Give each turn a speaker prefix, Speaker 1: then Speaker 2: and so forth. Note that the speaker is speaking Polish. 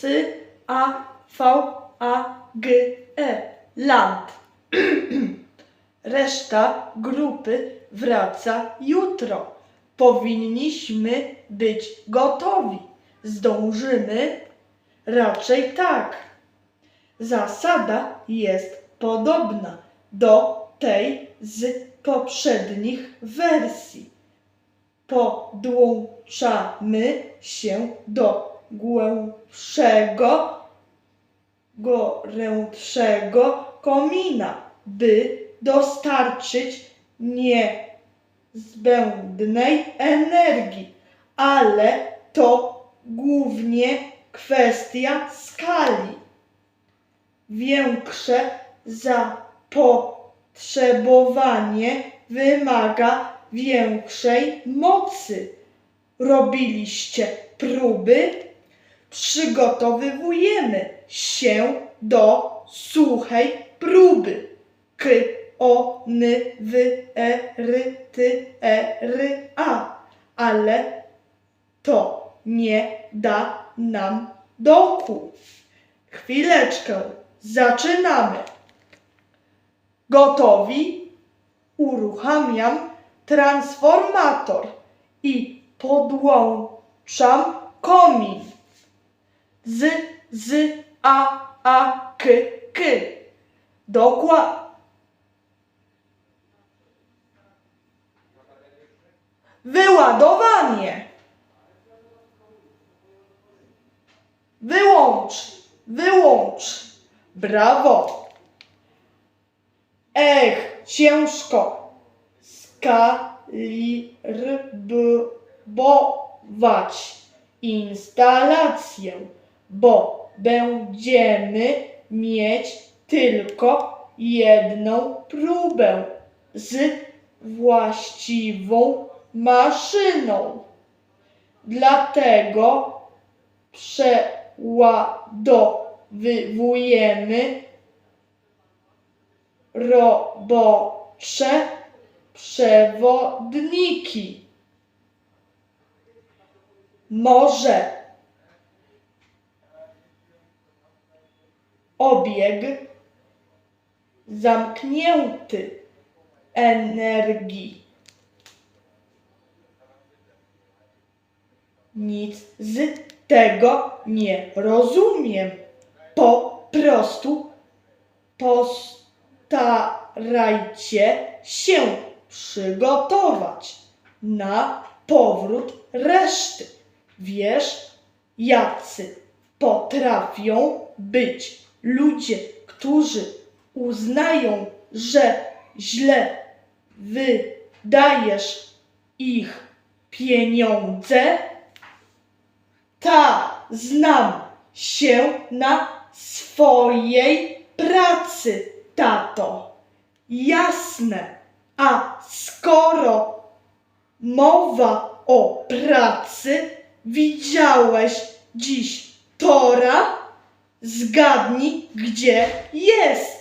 Speaker 1: S A V A G E land. Reszta grupy wraca jutro. Powinniśmy być gotowi. Zdążymy? Raczej tak. Zasada jest podobna do tej z poprzednich wersji. Podłączamy się do głębszego, gorętszego komina, by dostarczyć niezbędnej energii, ale to głównie kwestia skali. Większe zapotrzebowanie wymaga większej mocy. Robiliście próby? Przygotowujemy się do suchej próby. K, O, N, W, E, R, T, E, R, A. Ale to nie da nam doku. Chwileczkę, zaczynamy. Gotowi? Uruchamiam transformator i podłączam komin. Z, z, a, a, k, k. Dokładnie. Wyładowanie. Wyłącz, wyłącz. Brawo. Ech, ciężko skalibrować instalację, bo będziemy mieć tylko jedną próbę z właściwą maszyną. Dlatego przeładowujemy robocze przewodniki. Może obieg zamknięty energii. Nic z tego nie rozumiem. Po prostu postarajcie się przygotować na powrót reszty. Wiesz, jacy potrafią być ludzie, którzy uznają, że źle wydajesz ich pieniądze? Ta, znam się na swojej pracy, tato. Jasne. A skoro mowa o pracy, widziałeś dziś Tora? Zgadnij, gdzie jest.